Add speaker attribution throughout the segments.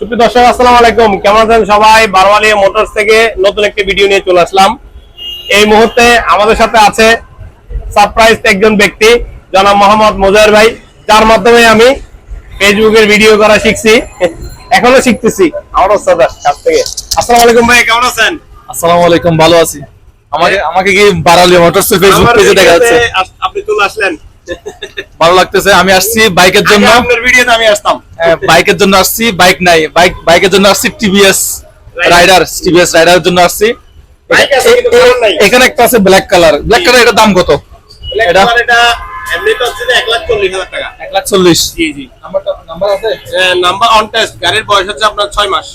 Speaker 1: সুপ্রিয় দর্শক আসসালামু আলাইকুম। কেমন আছেন সবাই? বারওয়ালিয়া মোটরস থেকে নতুন একটি ভিডিও নিয়ে চলে আসলাম। এই মুহূর্তে আমাদের সাথে আছে সারপ্রাইজ একজন ব্যক্তি জনাব মোহাম্মদ মোজাহের ভাই। যার মাধ্যমে আমি ফেসবুকের ভিডিও করা শিখছি এখনও শিখতেছি। আমার ওস্তাদার কাছ থেকে। আসসালামু আলাইকুম ভাই কেমন আছেন?
Speaker 2: আসসালামু আলাইকুম ভালো আছি। আমাকে আমাকে কি বারালি মোটরস ফেসবুক পেজে দেখা যাচ্ছে?
Speaker 1: আপনি চলে আসলেন।
Speaker 2: ভালো লাগতেছে আমি আসছি বাইকের জন্য।
Speaker 1: আপনার ভিডিওতে আমি আসতাম।
Speaker 2: বাইকের জন্য আসছি বাইক নাই বাইক বাইকের জন্য আসছি টিভিএস রাইডার টিভিএস রাইডারের জন্য আসছি। এখানে একটা আছে ব্ল্যাক কালার ব্ল্যাক কালার এটার দাম কত? এটা?
Speaker 1: এটা এটা হচ্ছে লাখ চল্লিশ হাজার টাকা।
Speaker 2: লাখ
Speaker 1: জি জি।
Speaker 2: নাম্বারটা নাম্বার আছে?
Speaker 1: নাম্বার অন টেস্ট গাড়ির বয়স হচ্ছে আপনার ছয় মাস।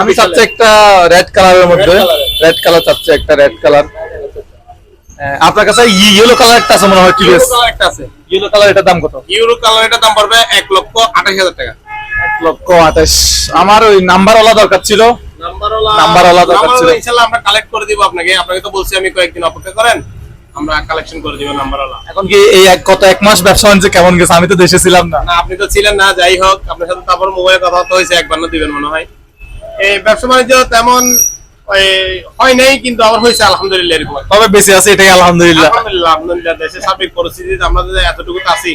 Speaker 2: আমি চাচ্ছি একটা রেড কালারের মধ্যে। রেড কালার চাচ্ছি একটা রেড কালার আপনার কাছে ইয়েলো কালার একটা আছে মনে হয় টিভিএস
Speaker 1: একটা আছে।
Speaker 2: ইয়েলো কালার এটার দাম কত?
Speaker 1: ইউরো কালার এটা দাম পড়বে এক লক্ষ আঠাশ হাজার টাকা।
Speaker 2: এক লক্ষ আঠাশ। আমার ওই নাম্বারওয়ালা দরকার ছিল।
Speaker 1: নাম্বারওয়ালা
Speaker 2: নাম্বারওয়ালা দরকার ছিল।
Speaker 1: ইনশাআল্লাহ আমরা কালেক্ট করে দিব আপনাকে। আপনাকে তো বলছি আমি কয়েকদিন অপেক্ষা করেন আমরা কালেকশন করে দিব নাম্বারওয়ালা
Speaker 2: এখন কি এই এক গত এক মাস ব্যবসা বাণিজ্য কেমন গেছে? আমি তো দেশে ছিলাম না।
Speaker 1: না আপনি তো ছিলেন না যাই হোক আপনার সাথে তারপর মোবাইলে কথা তো হয়েছে একবার না দিবেন মনে হয়। এই ব্যবসা বাণিজ্য তেমন হয় নাই কিন্তু আবার হয়েছে আলহামদুলিল্লাহ এরকম
Speaker 2: তবে বেঁচে আছে এটাই আলহামদুলিল্লাহ।
Speaker 1: আলহামদুলিল্লাহ আলহামদুলিল্লাহ দেশের সার্বিক পরিস্থিতিতে আমরা যে এতটুকু আছি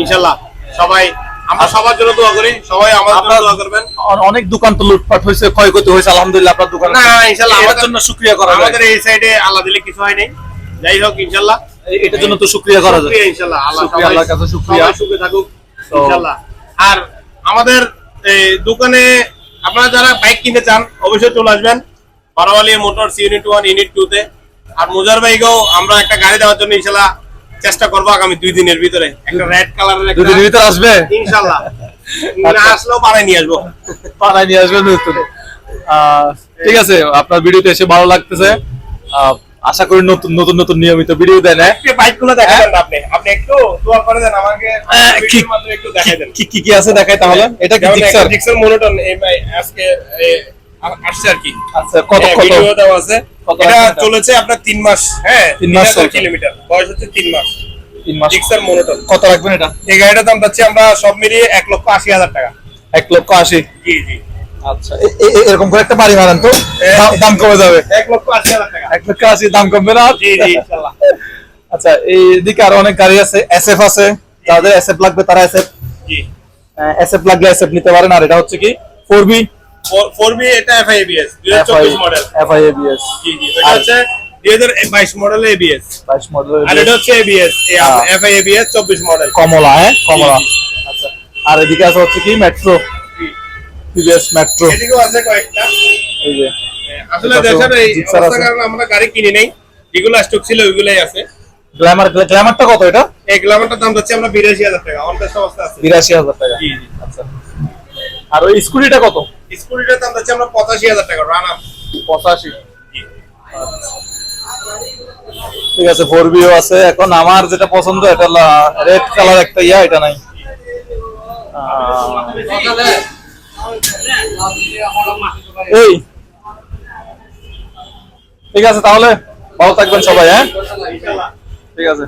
Speaker 1: ইনশাল্লাহ। সবাই আমরা সবার জন্য দোয়া করি সবাই আমাদের জন্য দোয়া করবেন।
Speaker 2: অনেক দোকান তো লুটপাট হয়েছে ক্ষয়ক্ষতি হয়েছে আলহামদুলিল্লাহ আপনার দোকান
Speaker 1: না
Speaker 2: এটার জন্য শুক্রিয়া করা
Speaker 1: আমাদের এই সাইডে আল্লাহ দিলে কিছু হয় নাই। যাই হোক ইনশাল্লাহ।
Speaker 2: এটার জন্য তো শুক্রিয়া করা যায়।
Speaker 1: আল্লাহ
Speaker 2: আল্লাহর কাছে শুকরিয়া।
Speaker 1: সুখে থাকুক আর আমাদের এই দোকানে আপনারা যারা বাইক কিনতে চান অবশ্যই চলে আসবেন। Barawali motors unit one unit two তে। আর মুজার ভাইকেও আমরা একটা গাড়ি দেওয়ার জন্য ইনশাল্লাহ চেষ্টা করব আগামী দুই দিনের ভিতরে। একটা রেড কালারের একটা
Speaker 2: দুদিনের ভিতরে আসবে?
Speaker 1: ইনশাল্লাহ। না
Speaker 2: আচ্ছা।
Speaker 1: আসলেও বানাই নিয়ে আসব।
Speaker 2: পাড়ায় নিয়ে আসবে নতুন। ঠিক আছে আপনার ভিডিওতে এসে ভালো লাগতেছে। আশা করি নতুন নতুন নতুন নিয়মিত ভিডিও দেন হ্যাঁ?
Speaker 1: বাইকগুলো দেখা আপনি। আপনি একটু দোয়া করে দেন আমাকে।
Speaker 2: কি
Speaker 1: একটু দেখাই দেন।
Speaker 2: কি কি আছে দেখাই তাহলে? এটা কি জিক্সার
Speaker 1: জিক্সার মনোটন এই ভাই আজকে আসছে আর কি।
Speaker 2: আচ্ছা কত
Speaker 1: হ্যাঁ, ভিডিও দেওয়া আছে। এটা চলেছে আপনার তিন মাস। হ্যাঁ
Speaker 2: তিন মাস
Speaker 1: কিলোমিটার। বয়স হচ্ছে তিন মাস।
Speaker 2: তিন মাস।
Speaker 1: মনোটন
Speaker 2: কত রাখবেন এটা?
Speaker 1: এই গাড়িটার দাম যাচ্ছে আমরা সব মিলিয়ে এক লক্ষ আশি হাজার টাকা।
Speaker 2: এক লক্ষ আশি?
Speaker 1: জি জি।
Speaker 2: আচ্ছা এরকম করে একটা বাড়ি মারেন তো। দাম- কমে যাবে।
Speaker 1: এক লক্ষ আশি হাজার টাকা।
Speaker 2: এক লক্ষ আশি দাম কমবে না?
Speaker 1: জি জি ইনশাল্লাহ।
Speaker 2: আচ্ছা এইদিকে আরও অনেক গাড়ি আছে। এসএফ আছে। যাদের এসএফ লাগবে তারা এসএফ
Speaker 1: জি।
Speaker 2: এসএফ লাগলে এসএফ নিতে পারেন। আর এটা হচ্ছে কি? ফোর বি
Speaker 1: এটা মডেল জি জি এটা হচ্ছে মডেল
Speaker 2: মডেল
Speaker 1: আর এটা হচ্ছে
Speaker 2: হ্যাঁ।
Speaker 1: মডেল
Speaker 2: কমলা হ্যাঁ? কমলা। আচ্ছা আর এদিকে আছে হচ্ছে কি? মেট্রো টিভিএস মেট্রো
Speaker 1: এদিকেও আছে কয়েকটা।
Speaker 2: এই যে
Speaker 1: আসলে দেশের এই অবস্থার কারণে আমরা গাড়ি কিনি নেই। যেগুলো স্টক ছিল ওইগুলাই আছে।
Speaker 2: গ্ল্যামার গ্ল্যামারটা কত এটা?
Speaker 1: এই দাম যাচ্ছে আমরা বিরাশি হাজার টাকা অবস্থা আছে।
Speaker 2: টাকা।
Speaker 1: জি জি।
Speaker 2: আচ্ছা। আর ওই স্কুটিটা কত?
Speaker 1: স্কুটিটার দাম যাচ্ছে আমরা পঁচাশি হাজার টাকা রান আপ
Speaker 2: পঁচাশি। ঠিক আছে ফোর বিও আছে। এখন আমার যেটা পছন্দ এটা রেড কালার একটা ইয়া এটা নাই। এই। ঠিক আছে তাহলে ভালো থাকবেন সবাই হ্যাঁ? ঠিক আছে।